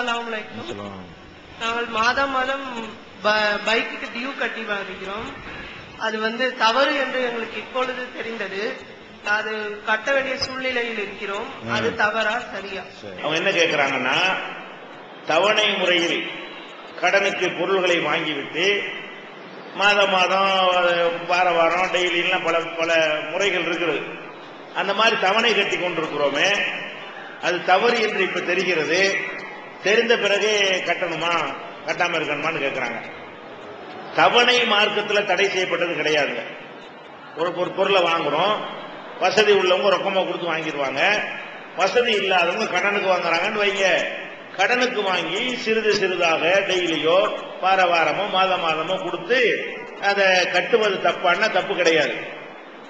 அலைக்கும். நாங்கள் மாதம் மாதம் பைக்குக்கு டியூ கட்டி வருகிறோம் அது வந்து தவறு என்று எங்களுக்கு இப்பொழுது தெரிந்தது. அது கட்ட வேண்டிய சூழ்நிலையில் இருக்கிறோம். அது தவறா சரியா? அவங்க என்ன கேட்கிறாங்கன்னா தவணை முறையில் கடனுக்கு பொருள்களை வாங்கிவிட்டு மாதம் மாதம் வார வாரம் டெய்லிலாம் பல பல முறைகள் இருக்குது. அந்த மாதிரி தவணை கட்டி கொண்டிருக்கிறோமே அது தவறு என்று இப்ப தெரிகிறது. தெரிந்த பிறகு கட்டணுமா? கட்டாம இருக்கணுமான்னு கேட்கிறாங்க தவணை மார்க்கத்தில் தடை செய்யப்பட்டது கிடையாதுங்க ஒரு ஒரு பொருளை வாங்குறோம். வசதி உள்ளவங்க ரொக்கமாக கொடுத்து வாங்கிடுவாங்க. வசதி இல்லாதவங்க கடனுக்கு வாங்குறாங்கன்னு வைங்க. கடனுக்கு வாங்கி சிறிது சிறிதாக டெய்லியோ வார வாரமோ மாத மாதமோ கொடுத்து அதை கட்டுவது தப்பான்னா தப்பு கிடையாது.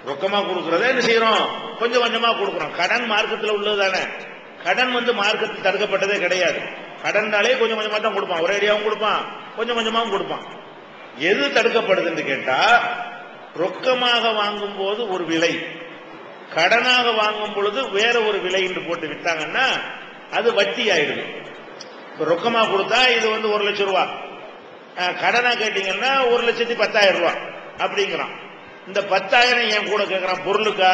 ரொக்கமாக கொடுக்குறத என்ன செய்யறோம் கொஞ்சம் கொஞ்சமாக கொடுக்குறோம். கடன் மார்க்கத்தில் உள்ளது தானே கடன் வந்து மார்க்கத்தில் தடுக்கப்பட்டதே கிடையாது. கடன்னாலே கொஞ்சம் கொஞ்சமா தான் கொடுப்பான். ஒரேடியாவும் கொடுப்பான். கொஞ்சம் கொஞ்சமாவும் கொடுப்பான். எது தடுக்கப்படுதுன்னு கேட்டா ரொக்கமாக வாங்கும் போது ஒரு விலை. கடனாக வாங்கும் பொழுது வேற ஒரு விலை என்று போட்டு விட்டாங்கன்னா அது வட்டி ஆயிடுது. ரொக்கமா கொடுத்தா இது வந்து ஒரு லட்சம் ரூபா. அஹ், கடனா கேட்டீங்கன்னா ஒரு லட்சத்தி பத்தாயிரம் ரூபா அப்படிங்கிறான். இந்த பத்தாயிரம் என் கூட கேட்குறான் பொருளுக்கா?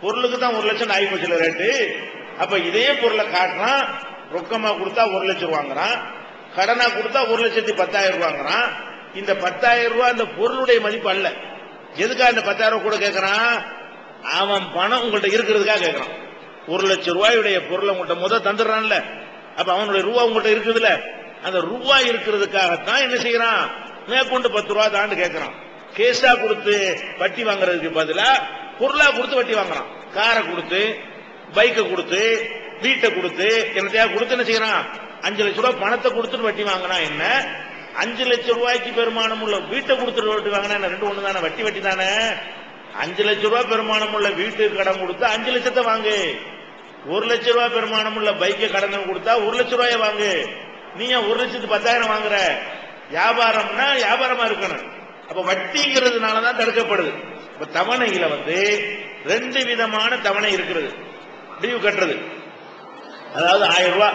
பொருளுக்கு தான் ஒரு லட்சம் ஆகி போச்சுல ரேட்டு அப்ப இதே பொருளை காட்டுறான் ரொக்கமா கொடுத்தா ஒரு லட்சம் வாங்குறான் கடனா கொடுத்தா ஒரு லட்சத்தி பத்தாயிரம் ரூபா வாங்குறான். இந்த பத்தாயிரம் ரூபாய் அந்த பொருளுடைய மதிப்பு அல்ல. எதுக்காக இந்த பத்தாயிரம் ரூபாய் கூட கேட்கறான் அவன் பணம் உங்கள்கிட்ட இருக்கிறதுக்காக கேட்கறான் ஒரு லட்சம் ரூபாயுடைய பொருளை உங்கள்கிட்ட முதல் தந்துடுறான்ல. அப்ப அவனுடைய ரூபா உங்கள்கிட்ட இருக்குதுல்ல அந்த ரூபாய் இருக்கிறதுக்காகத்தான் என்ன செய்யறான்? மேற்கொண்டு பத்து ரூபா தாண்டு கேட்கறான் கேஸா கொடுத்து வட்டி வாங்குறதுக்கு பதிலா பொருளா கொடுத்து வட்டி வாங்குறான். காரை கொடுத்து பைக்கை கொடுத்து வீட்டை கொடுத்து என்னத்தையா கொடுத்து என்ன செய்யறான்? அஞ்சு லட்சம் ரூபாய் பணத்தை கொடுத்துட்டு வட்டி வாங்கினா என்ன? அஞ்சு லட்சம் ரூபாய்க்கு பெருமானம் உள்ள வீட்டை கொடுத்துட்டு வட்டி வாங்கினா என்ன? ரெண்டு ஒண்ணு தானே வட்டி வட்டி தானே? அஞ்சு லட்சம் ரூபாய் பெருமானம் உள்ள வீட்டுக்கு கடன் கொடுத்து அஞ்சு லட்சத்தை வாங்கு. ஒரு லட்ச ரூபாய் பெருமானம் உள்ள பைக்கை கடன் கொடுத்தா ஒரு லட்சம் ரூபாய வாங்கு. நீ ஏன் ஒரு லட்சத்து பத்தாயிரம் வாங்குற? வியாபாரம்னா வியாபாரமா இருக்கணும். அப்ப வட்டிங்கிறதுனாலதான் தடுக்கப்படுது. இப்ப தவணையில வந்து ரெண்டு விதமான தவணை இருக்கிறது. டியூ கட்டுறது. அதாவது ஆயிரம் ரூபா.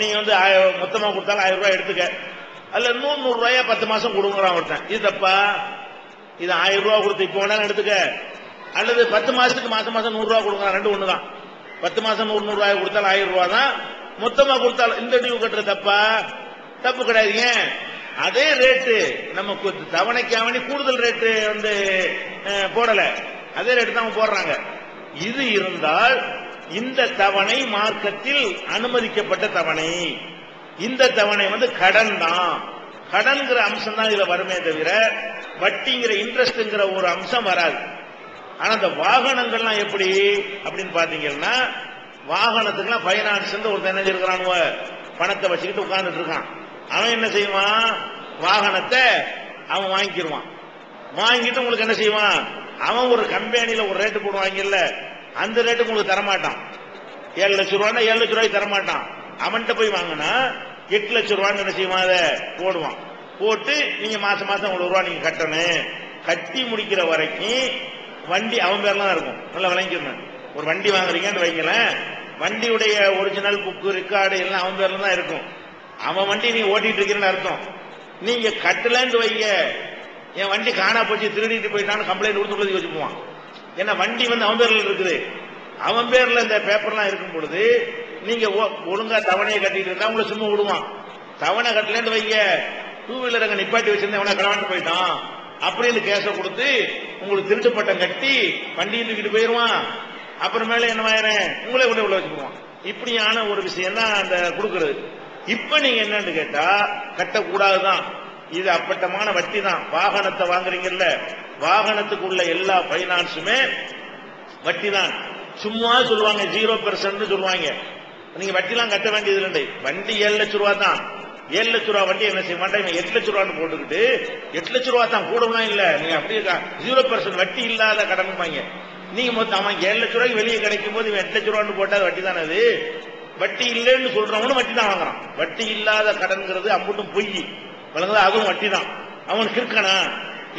நீங்க வந்து ஆயிரம் மொத்தமா கொடுத்தாலும் ஆயிரம் ரூபாய் எடுத்துக்க. அதுல நூறு நூறுரூவாயா பத்து மாசம் கொடுங்குறான் ஒருத்தன். இது தப்பா? இது ஆயிரம் ரூபா கொடுத்து இப்போ வேணாலும் எடுத்துக்க. அல்லது பத்து மாசத்துக்கு மாசம் மாசம் நூறு கொடுக்குறான் ரெண்டு ஒண்ணுதான். பத்து மாசம் நூறு நூறு ரூபாய் கொடுத்தாலும் ஆயிரம் ரூபா தான். மொத்தமா கொடுத்தாலும் இந்த டியூ கட்டுற தப்பா? தப்பு கிடையாது. ஏன்? அதே ரேட்டு நம்ம தவணைக்கு அவனி கூடுதல் ரேட்டு வந்து போடலை போடல. அதே ரேட்டு தான் அவங்க போடுறாங்க. இது இருந்தால் இந்த தவணை மார்க்கத்தில் அனுமதிக்கப்பட்ட தவணை. இந்த தவணை வந்து கடன் தான். கடன்கிற அம்சம் தான் இதுல வருமே தவிர வட்டிங்கிற இன்ட்ரெஸ்ட்ங்கிற ஒரு அம்சம் வராது. ஆனா இந்த வாகனங்கள்லாம் எப்படி அப்படின்னு பாத்தீங்கன்னா வாகனத்துக்குலாம் பைனான்ஸ் ஒருத்தன் என்ன இருக்கிறானுவ பணத்தை வச்சுக்கிட்டு உட்கார்ந்துட்டு இருக்கான். அவன் என்ன செய்வான்? வாகனத்தை அவன் வாங்கிக்கிருவான். வாங்கிட்டு உங்களுக்கு என்ன செய்வான்? அவன் ஒரு கம்பெனில ஒரு ரேட்டு போடுவாங்கல்ல. அந்த ரேட்டு உங்களுக்கு தரமாட்டான். ஏழு லட்சம் ரூபான்னா ஏழு லட்சம் ரூபாய்க்கு தரமாட்டான். அவன்கிட்ட போய் வாங்கினா எட்டு லட்சம் ரூபான்னு என்ன செய்வான்? அதை போடுவான். போட்டு நீங்க மாசம் மாசம் உங்களுக்கு ரூபா நீங்க கட்டணும். கட்டி முடிக்கிற வரைக்கும் வண்டி அவன் பேர்லாம் இருக்கும். நல்லா விளங்கிக்கணும் ஒரு வண்டி வாங்குறீங்கன்னு வைங்களேன். வண்டியுடைய ஒரிஜினல் புக்கு ரெக்கார்டு எல்லாம் அவன் பேர்ல தான் இருக்கும். அவன் வண்டி நீ ஓட்டிட்டு இருக்கிறன்னு அர்த்தம். நீங்க கட்டலன்னு வைங்க. என் வண்டி காணா போச்சு திருடிட்டு போயிட்டான்னு கம்ப்ளைண்ட் கொடுத்து வச்சுக்குவான் ஏன்னா வண்டி வந்து அவன் பேர்ல இருக்குது. அவன் பேர்ல இந்த பேப்பர்லாம் இருக்கும் பொழுது நீங்க ஒ- ஒழுங்கா தவணையை கட்டிட்டு இருந்தா உங்களை சும்மா விடுவான். தவணை கட்டலன்னு வைங்க. டூ வீலர் அங்க நிப்பாட்டி வச்சிருந்தேன் எவனா போயிட்டான். அப்படின்னு கேச கொடுத்து உங்களுக்கு திருட்டு பட்டம் கட்டி வண்டியை தூக்கிட்டு போயிருவான். அப்புறமேல என்ன ஆயிரம்? உங்களே கொண்டு உள்ள வச்சுக்குவான். இப்படியான ஒரு விஷயம் தான் அந்த கொடுக்கறது. இப்ப நீங்க என்னன்னு கேட்டா கட்டக்கூடாதுதான். இது அப்பட்டமான வட்டி தான். வாகனத்தை வாங்குறீங்கல்ல வாகனத்துக்கு உள்ள எல்லா பைனான்ஸுமே வட்டி தான். சும்மா சொல்லுவாங்க ஜீரோ பெர்சன்ட் சொல்லுவாங்க. நீங்க வட்டிலாம் கட்ட வேண்டியது இல்லை வண்டி ஏழு லட்சம் ரூபா தான். ஏழு லட்சம் ரூபா வண்டி என்ன செய்ய மாட்டேன் எட்டு லட்சம் ரூபான்னு போட்டுக்கிட்டு எட்டு லட்ச ரூபா தான் கூடலாம் இல்ல. நீங்க அப்படியே ஜீரோ பெர்சன்ட் வட்டி இல்லாத கடன் நீங்க மொத்தம் அவன் ஏழு லட்ச ரூபாய்க்கு வெளியே கிடைக்கும் போது இவன் எட்டு லட்ச ரூபான்னு போட்டா வட்டி தானே அது? வட்டி இல்லைன்னு சொல்றவனும் வட்டி தான் வாங்குறான். வட்டி இல்லாத கடன்கிறது அப்பட்டும் பொய். வழங்குது அதுவும் வட்டி தான் அவனுக்கு இருக்கனா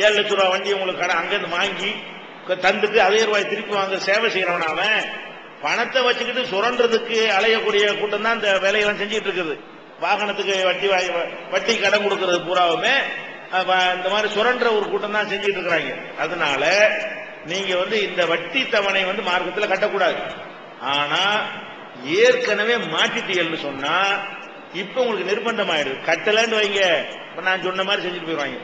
ஏழு லட்சம் ரூபா வண்டி உங்களுக்கு கடன் அங்கிருந்து வாங்கி தந்துட்டு அதே ரூபாய் திருப்பி வாங்க சேவை செய்யறவன் அவன்? பணத்தை வச்சுக்கிட்டு சுரண்டுறதுக்கு அலையக்கூடிய கூட்டம் தான் இந்த வேலையெல்லாம் செஞ்சுட்டு இருக்குது வாகனத்துக்கு வட்டி வட்டி கடன் கொடுக்கறது பூராவுமே இந்த மாதிரி சுரண்டுற ஒரு கூட்டம் தான் செஞ்சுட்டு இருக்கிறாங்க அதனால நீங்க வந்து இந்த வட்டி தவணை வந்து மார்க்கத்தில் கட்டக்கூடாது. ஆனா ஏற்கனவே மாட்டிட்டீங்கன்னு சொன்னா இப்ப உங்களுக்கு நிர்பந்தம் ஆயிடுது கட்டலன்னு வைங்க. இப்ப நான் சொன்ன மாதிரி செஞ்சுட்டு போயிடுவாங்க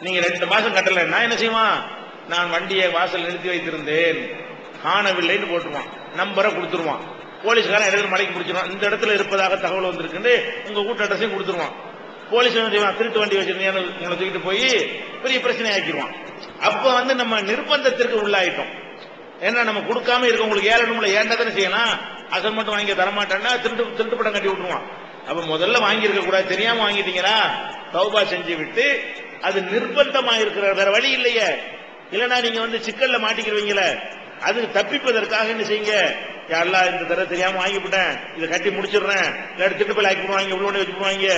நீங்க ரெண்டு மாசம் கட்டலைன்னா என்ன செய்வான்? நான் வண்டியை வாசல் நிறுத்தி வைத்திருந்தேன். காணவில்லைன்னு போட்டுருவான். நம்பரை கொடுத்துருவான். போலீஸ்காரன் இடத்துல மலைக்கு பிடிச்சிருவான். இந்த இடத்துல இருப்பதாக தகவல் வந்திருக்குன்னு உங்க வீட்டு அட்ரஸையும் கொடுத்துருவான். போலீஸ் என்ன செய்வான்? திருட்டு வண்டி வச்சிருந்தீங்கன்னு உங்களை தூக்கிட்டு போய் பெரிய பிரச்சனை ஆக்கிடுவான். அப்ப வந்து நம்ம நிர்பந்தத்திற்கு உள்ளாயிட்டோம். ஏன்னா நம்ம கொடுக்காம இருக்கவங்களுக்கு ஏழனும்ல ஏன்டா தானே செய்யலாம்? அசல் மட்டும் வாங்கி தரமாட்டேன்னா திருட்டு திருட்டு படம் கட்டி விட்டுருவான். அப்ப முதல்ல வாங்கி இருக்க கூடாது. தெரியாம வாங்கிட்டீங்களா தௌபா செஞ்சு விட்டு அது நிர்பந்தமா இருக்கிற வேற வழி இல்லையே. இல்லனா நீங்க வந்து சிக்கல்ல மாட்டிக்கிறவங்கள அது தப்பிப்பதற்காக என்ன செய்யுங்க? யாரெல்லாம் இந்த தடவை தெரியாம வாங்கிவிட்டேன். இதை கட்டி முடிச்சிடுறேன். இல்லாட்டி திட்டு போய் ஆக்கி போடுவாங்க உள்ள வச்சு போடுவாங்க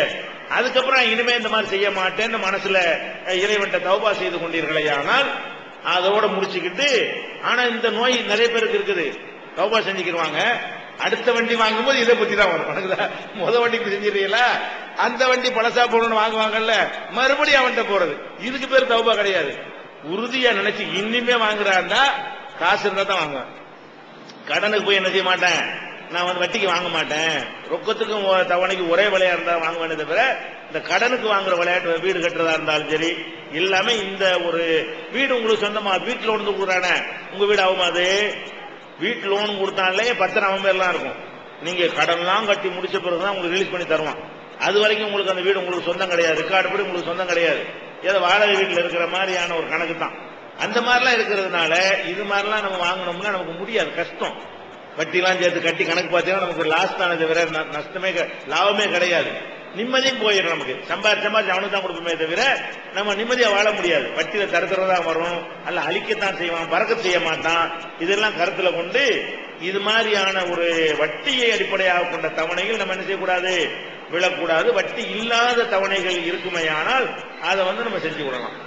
அதுக்கப்புறம் இனிமே இந்த மாதிரி செய்ய மாட்டேன்னு மனசுல அஹ், இறைவன்ட்ட தௌபா செய்து கொண்டீர்களே. ஆனால் அதோட முடிச்சுக்கிட்டு ஆனா இந்த நோய் நிறைய பேருக்கு இருக்குது. தௌபா செஞ்சுக்கிடுவாங்க அடுத்த வண்டி வாங்கும்போது இதை பத்தி தான் வரும். முத வண்டிக்கு செஞ்சிருக்கீங்களா அந்த வண்டி பழசா போகணும்னு வாங்குவாங்கல்ல மறுபடியும் அவன்கிட்ட போறது. இதுக்கு பேர் தௌபா கிடையாது. உறுதியா நினைச்சு இன்னுமே வாங்குறாருந்தா காசு இருந்தா தான் வாங்குவேன். கடனுக்கு போய் என்ன செய்ய மாட்டேன்? நான் வந்து வட்டிக்கு வாங்க மாட்டேன். ரொக்கத்துக்கும் தவணைக்கு ஒரே விலையா இருந்தா வாங்குவேனே தவிர இந்த கடனுக்கு வாங்குற விளையாட்டு வீடு கட்டுறதா இருந்தாலும் சரி எல்லாமே இந்த ஒரு வீடு உங்களுக்கு சொந்தமா வீட்டுல லோன் கூடுறானே உங்க வீடு ஆகுமா அது? வீட்டு லோன் கொடுத்தாலே பத்திரம் அவன் பேர்லாம் இருக்கும். நீங்க கடன்லாம் கட்டி முடிச்ச பிறகுதான் உங்களுக்கு ரிலீஸ் பண்ணி தருவான். அது வரைக்கும் உங்களுக்கு அந்த வீடு உங்களுக்கு சொந்தம் கிடையாது. ரெக்கார்டு படி உங்களுக்கு சொந்தம் கிடையாது. ஏதோ வாடகை வீட்டில் இருக்கிற மாதிரியான ஒரு கணக்கு தான் அந்த மாதிரிலாம் இருக்கிறதுனால இது மாதிரிலாம் நம்ம வாங்கினோம்னா நமக்கு முடியாது கஷ்டம். வட்டிலாம் சேர்த்து கட்டி கணக்கு பார்த்தீங்கன்னா நமக்கு லாஸ் தானே தவிர நஷ்டமே க- லாபமே கிடையாது. நிம்மதியும் போயிடும் நமக்கு. சம்பாதிச்ச சம்பாதிச்சு அவனுக்கு தான் கொடுப்போமே தவிர நம்ம நிம்மதியா வாழ முடியாது. வட்டியில தரத்துறதா வரும். அல்ல அழிக்கத்தான் செய்வான் பறக்க செய்ய மாட்டான். இதெல்லாம் கருத்துல கொண்டு இது மாதிரியான ஒரு வட்டியை அடிப்படையாக கொண்ட தவணைகள் நம்ம என்ன செய்யக்கூடாது? விழக்கூடாது. வட்டி இல்லாத தவணைகள் இருக்குமேயானால் அதை வந்து நம்ம செஞ்சு விடலாம்